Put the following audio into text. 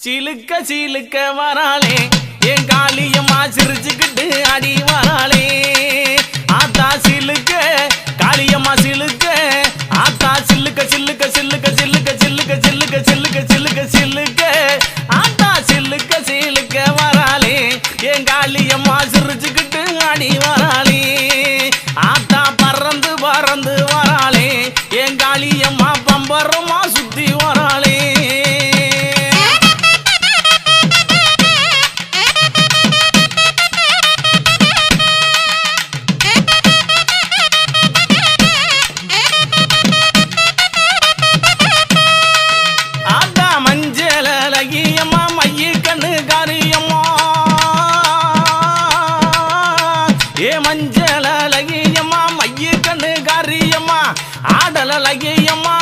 சிலுக்க சிலுக்க வராளே என் காளியம்மா சிரிச்சுக்கிட்டு அடி வராளே. ஆத்தா சிலுக்க காளியம்மா சிலுக்க ஆத்தா சில்லுக்க சில்லுக்க சில்லுக்க சில்லுக்க சில்லுக்க சில்லுக்க சில்லுக்க சில்லுக்க சில்லுக்க ஆத்தா சில்லுக்க சிலுக்க வராளே என் காளியம்மா சிரிச்சுக்கிட்டு அடி வராளே. ஆத்தா பறந்து பறந்து வராளே என் காளியம்மா பம்பரமா சு ஏ மஞ்சள் அழகியம்மா மைய கண்ணு காரியம்மா ஆடல் அழகியம்மா